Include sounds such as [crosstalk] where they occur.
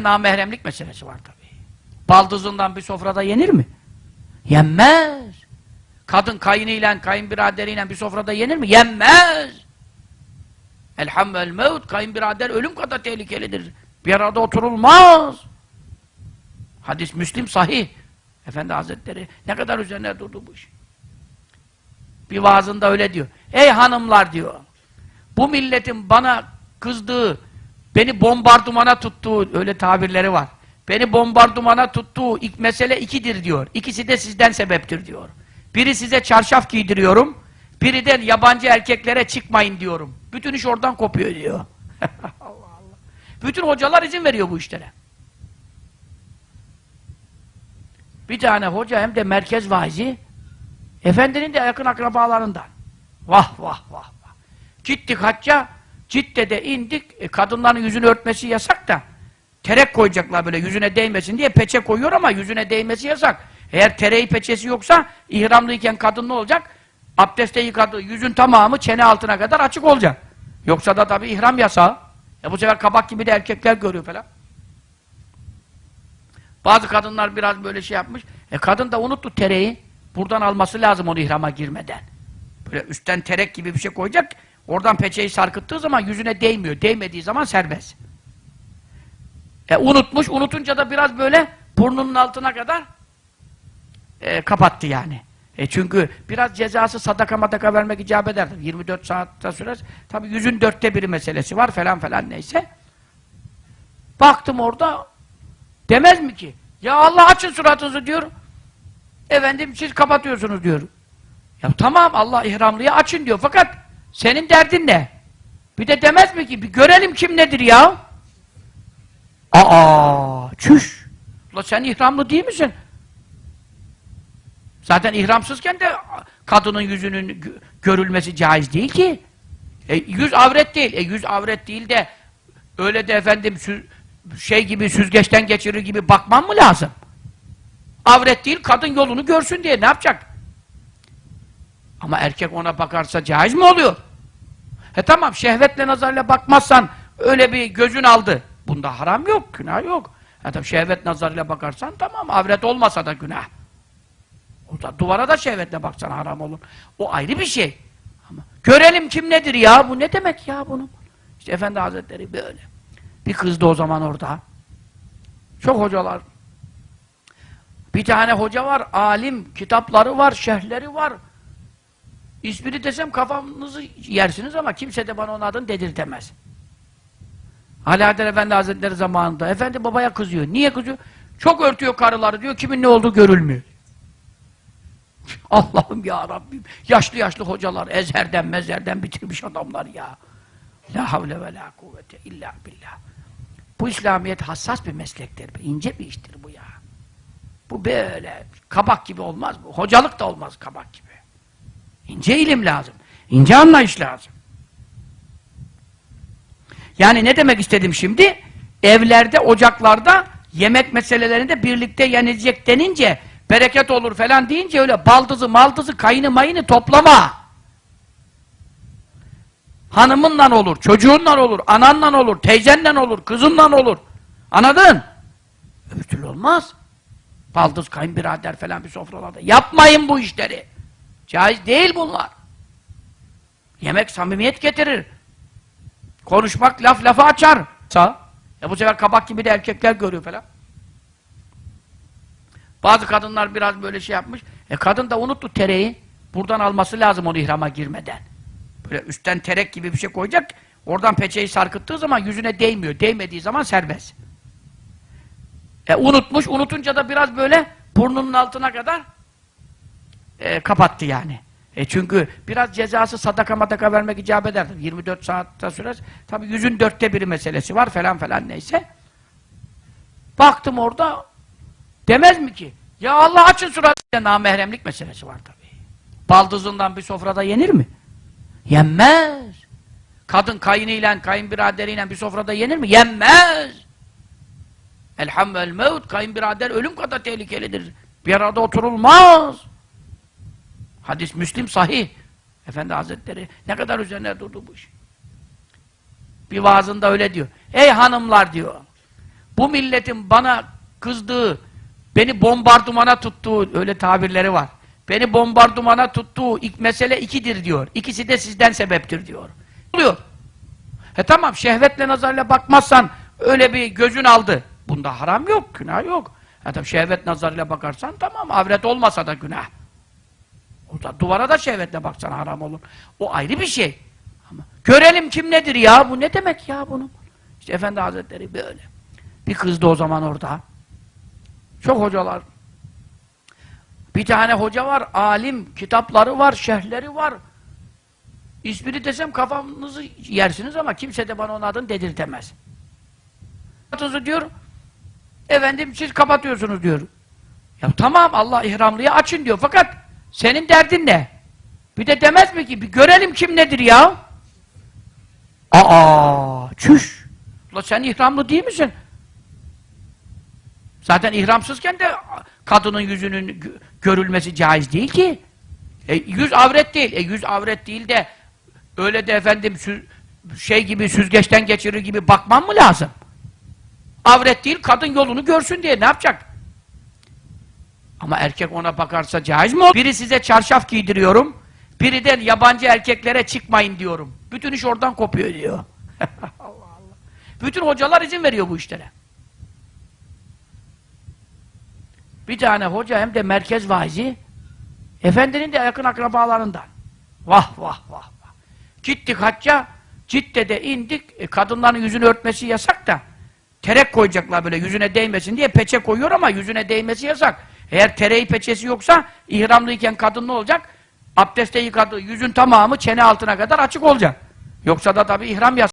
namahremlik meselesi var tabii. Baldızından bir sofrada yenir mi? Yenmez. Kadın kayınıyla, kayınbiraderiyle bir sofrada yenir mi? Yenmez. Elham vel mevt, kayınbirader ölüm kadar tehlikelidir. Bir arada oturulmaz. Hadis Müslim sahih. Efendi Hazretleri ne kadar üzerine durdu bu iş. Bir vaazında öyle diyor. Ey hanımlar diyor. Bu milletin bana kızdığı, beni bombardımana tuttuğu öyle tabirleri var. Beni bombardımana tuttuğu ilk mesele ikidir diyor. İkisi de sizden sebeptir diyor. Biri size çarşaf giydiriyorum, biri de yabancı erkeklere çıkmayın diyorum. Bütün iş oradan kopuyor diyor. [laughs] Allah Allah. Bütün hocalar izin veriyor bu işlere. Bir tane hoca hem de merkez vaizi, efendinin de yakın akrabalarından. Vah vah vah vah. Gittik hacca, Cidde'de indik, e, kadınların yüzünü örtmesi yasak da, terek koyacaklar böyle yüzüne değmesin diye peçe koyuyor ama yüzüne değmesi yasak. Eğer tereyi peçesi yoksa, ihramlıyken kadın ne olacak? Abdeste yıkadığı yüzün tamamı çene altına kadar açık olacak. Yoksa da tabii ihram yasağı. E bu sefer kabak gibi de erkekler görüyor falan. Bazı kadınlar biraz böyle şey yapmış. E kadın da unuttu tereyi. Buradan alması lazım onu ihrama girmeden. Böyle üstten terek gibi bir şey koyacak. Oradan peçeyi sarkıttığı zaman yüzüne değmiyor. Değmediği zaman serbest. E unutmuş. Unutunca da biraz böyle burnunun altına kadar e, kapattı yani. E çünkü biraz cezası sadaka madaka vermek icap eder. 24 saatte sürer. Tabi yüzün dörtte biri meselesi var falan falan neyse. Baktım orada demez mi ki? Ya Allah açın suratınızı diyor. Efendim siz kapatıyorsunuz diyor. Ya tamam Allah ihramlıyı açın diyor fakat senin derdin ne? Bir de demez mi ki bir görelim kim nedir ya? Aa çüş. Ulan sen ihramlı değil misin? Zaten ihramsızken de kadının yüzünün gö- görülmesi caiz değil ki. E, yüz avret değil. E, yüz avret değil de öyle de efendim şey gibi süzgeçten geçirir gibi bakman mı lazım? Avret değil, kadın yolunu görsün diye ne yapacak? Ama erkek ona bakarsa caiz mi oluyor? He tamam, şehvetle nazarıyla bakmazsan öyle bir gözün aldı. Bunda haram yok, günah yok. Ha tabii şehvet nazarıyla bakarsan tamam, avret olmasa da günah. O da, duvara da şehvetle baksan haram olur. O ayrı bir şey. Ama görelim kim nedir ya, bu ne demek ya bunun? İşte Efendi Hazretleri böyle. Bir kızdı o zaman orada. Çok hocalar. Bir tane hoca var, alim, kitapları var, şerhleri var. İsmini desem kafamızı yersiniz ama kimse de bana onun adını dedirtemez. Alaeddin Efendi Hazretleri zamanında. Efendi babaya kızıyor. Niye kızıyor? Çok örtüyor karıları diyor. Kimin ne olduğu görülmüyor. [laughs] Allah'ım ya Rabbim. Yaşlı yaşlı hocalar ezherden mezerden bitirmiş adamlar ya. La havle ve la kuvvete illa billah. Bu İslamiyet hassas bir meslektir. ince bir iştir bu ya. Bu böyle kabak gibi olmaz bu. Hocalık da olmaz kabak gibi. İnce ilim lazım. İnce anlayış lazım. Yani ne demek istedim şimdi? Evlerde, ocaklarda yemek meselelerinde birlikte yenilecek denince bereket olur falan deyince öyle baldızı, maldızı, kayını mayını toplama. Hanımınla olur, çocuğunla olur, ananla olur, teyzenle olur, kızınla olur. Anladın? Öbür türlü olmaz. Baldız, kayınbirader falan bir sofralarda. Yapmayın bu işleri. Caiz değil bunlar. Yemek samimiyet getirir. Konuşmak laf lafı açar. Sağ. E bu sefer kabak gibi de erkekler görüyor falan. Bazı kadınlar biraz böyle şey yapmış. E kadın da unuttu tereyi. Buradan alması lazım onu ihrama girmeden. Böyle üstten terek gibi bir şey koyacak. Oradan peçeyi sarkıttığı zaman yüzüne değmiyor. Değmediği zaman serbest. E unutmuş. Unutunca da biraz böyle burnunun altına kadar e, kapattı yani. E çünkü biraz cezası sadaka madaka vermek icap eder. 24 saatte sürer. Tabi yüzün dörtte biri meselesi var falan falan neyse. Baktım orada demez mi ki? Ya Allah açın suratı. Namahremlik meselesi var tabi. Baldızından bir sofrada yenir mi? Yenmez. Kadın kayınıyla, kayınbiraderiyle bir sofrada yenir mi? Yenmez. Elham vel mevt, kayınbirader ölüm kadar tehlikelidir. Bir arada oturulmaz. Hadis Müslim sahih. Efendi Hazretleri ne kadar üzerine durdu bu iş. Bir vaazında öyle diyor. Ey hanımlar diyor. bu milletin bana kızdığı, beni bombardımana tuttuğu öyle tabirleri var. Beni bombardımana tuttuğu ilk mesele ikidir diyor. İkisi de sizden sebeptir diyor. Oluyor. He tamam şehvetle nazarla bakmazsan öyle bir gözün aldı. Bunda haram yok, günah yok. Ha tabii şehvet nazarıyla bakarsan tamam avret olmasa da günah. Duvara da şehvetle baksan haram olur. O ayrı bir şey. Ama görelim kim nedir ya? Bu ne demek ya bunun? İşte Efendi Hazretleri böyle. Bir kızdı o zaman orada. Çok hocalar. Bir tane hoca var, alim, kitapları var, şerhleri var. İsmini desem kafamızı yersiniz ama kimse de bana onun adını dedirtemez. Diyor, efendim siz kapatıyorsunuz diyor. Ya tamam Allah ihramlıyı açın diyor fakat senin derdin ne? Bir de demez mi ki bir görelim kim nedir ya? Aa, çüş. Ulan sen ihramlı değil misin? Zaten ihramsızken de kadının yüzünün gö- görülmesi caiz değil ki. E, yüz avret değil. E, yüz avret değil de öyle de efendim şey gibi süzgeçten geçirir gibi bakman mı lazım? Avret değil, kadın yolunu görsün diye ne yapacak? Ama erkek ona bakarsa caiz mi? Biri size çarşaf giydiriyorum, biri de yabancı erkeklere çıkmayın diyorum. Bütün iş oradan kopuyor diyor. [laughs] Allah Allah. Bütün hocalar izin veriyor bu işlere. Bir tane hoca hem de merkez vaizi, efendinin de yakın akrabalarından. Vah vah vah vah. Gittik hacca, Cidde'de indik, e, kadınların yüzünü örtmesi yasak da, terek koyacaklar böyle yüzüne değmesin diye peçe koyuyor ama yüzüne değmesi yasak. Eğer tereyi peçesi yoksa, ihramlıyken kadın ne olacak? Abdeste yıkadığı yüzün tamamı çene altına kadar açık olacak. Yoksa da tabii ihram yasak.